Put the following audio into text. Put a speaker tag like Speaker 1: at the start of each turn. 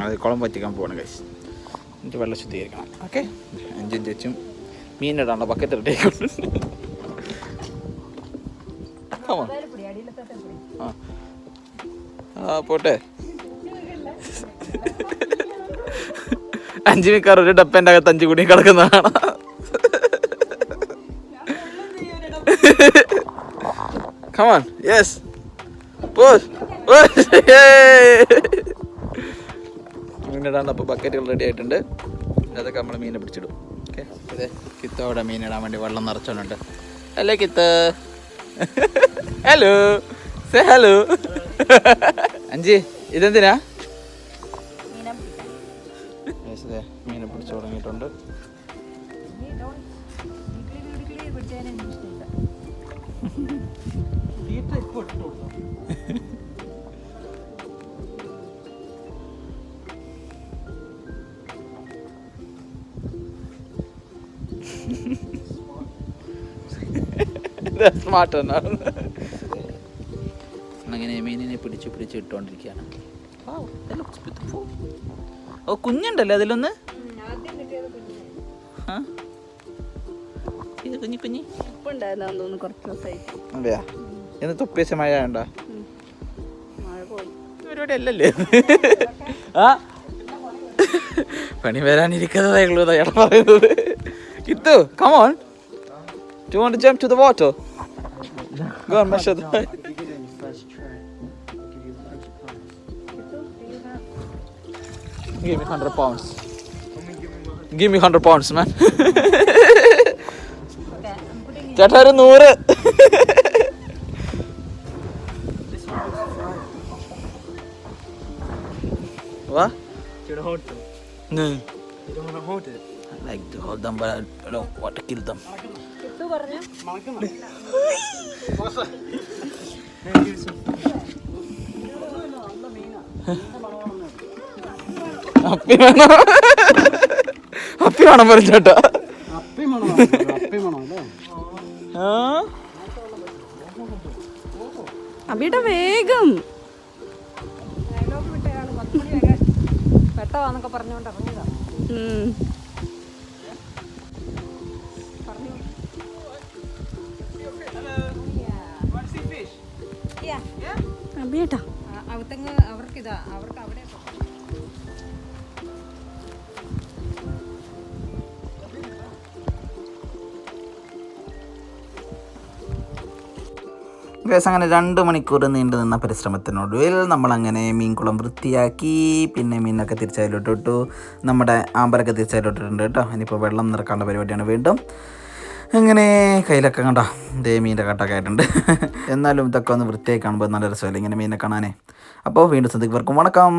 Speaker 1: ഞങ്ങൾ കുളം പറ്റിക്കാൻ പോവാണ് കൈസ് എന്നിട്ട് വെള്ളം ശുദ്ധീകരിക്കണം. ഓക്കെ അഞ്ചും ചേച്ചും മീനിടാനുള്ള ബക്കറ്റ് ഇട്ടേക്കൊണ്ട് ആ. പോട്ടെ. അഞ്ചു മിക്കാർ ഒരു ഡപ്പന്റെ അകത്ത് അഞ്ചു കുടി കിടക്കുന്നതാണ്. കമാൻ യെസ് മീനിടാണ്ട് അപ്പോൾ ബക്കറ്റുകൾ റെഡി ആയിട്ടുണ്ട് അതൊക്കെ നമ്മൾ മീനെ പിടിച്ചിടും ഓക്കെ അതെ കിത്തോടെ മീനിടാൻ വേണ്ടി വെള്ളം നിറച്ചോണ്ടുണ്ട് അല്ലേ കിത്ത് ഹലോ സേ ഹലോ അഞ്ചി ഇതെന്തിനാ മീനെ പിടിച്ചു തുടങ്ങിയിട്ടുണ്ട് സ്മാർട്ട് തന്നെയാണ് അങ്ങനെ മീനിനെ പിടിച്ച് പിടിച്ച് ഇട്ടുകൊണ്ടിരിക്കുകയാണ്. Wow, that looks beautiful. ഓ കുഞ്ഞുണ്ടല്ലേ അതിലൊന്ന്? ആ? ഇത് കുഞ്ഞു കുഞ്ഞു. അതെയാ? ഇന്ന് തുപ്പേശ മഴ ഉണ്ടോ പരിപാടി അല്ലല്ലേ? ആ? പണി വരാനിരിക്കുന്നതേ ഉള്ളൂ അയാൾ പറയുന്നത്. Kithu come on Do you want to jump to the water? Go on, measure the
Speaker 2: I'll give you the first try. I'll give you loads of pounds.
Speaker 1: Give me 100 pounds. Give me 100 pounds, man. ചേട്ടാ ഒരു നൂറ് വാ
Speaker 2: Do you want to hold them?
Speaker 1: No.
Speaker 2: You don't want to hold it?
Speaker 1: I like to hold them, but I don't want to kill them. അപ്പി വേണം അപ്പി വേണം പറഞ്ഞു
Speaker 2: അപ്പി വേണോ അപ്പയും വേണോ അല്ലേ
Speaker 1: ആ?
Speaker 3: അബിയുടെ വേഗം പെട്ടവാന്നൊക്കെ പറഞ്ഞുകൊണ്ട് ഇറങ്ങിയതാ അബിയേട്ടാ
Speaker 4: അവത്തങ്ങ് അവർക്കിതാ അവർക്ക് അവിടെ
Speaker 1: ഗൈസ് അങ്ങനെ രണ്ട് മണിക്കൂർ നീണ്ടു നിന്ന പരിശ്രമത്തിനൊടുവിൽ നമ്മൾ അങ്ങനെ മീൻകുളം വൃത്തിയാക്കി പിന്നെ മീനൊക്കെ തിരിച്ചതിലോട്ട് ഇട്ടു. നമ്മുടെ ആമ്പലൊക്കെ തിരിച്ചതിലോട്ടിട്ടുണ്ട് കേട്ടോ. ഇനിയിപ്പോൾ വെള്ളം നിറക്കാനുള്ള പരിപാടിയാണ് വീണ്ടും. അങ്ങനെ കയ്യിലൊക്കെ കണ്ട? ദേ മീന്റെ കട്ടൊക്കെ ആയിട്ടുണ്ട്. എന്നാലും ഇതൊക്കെ ഒന്ന് വൃത്തിയായി കാണുമ്പോൾ നല്ല രസമല്ലേ ഇങ്ങനെ മീനെ കാണാനേ. അപ്പോൾ വീണ്ടും സന്ധിവർക്കും വണക്കം.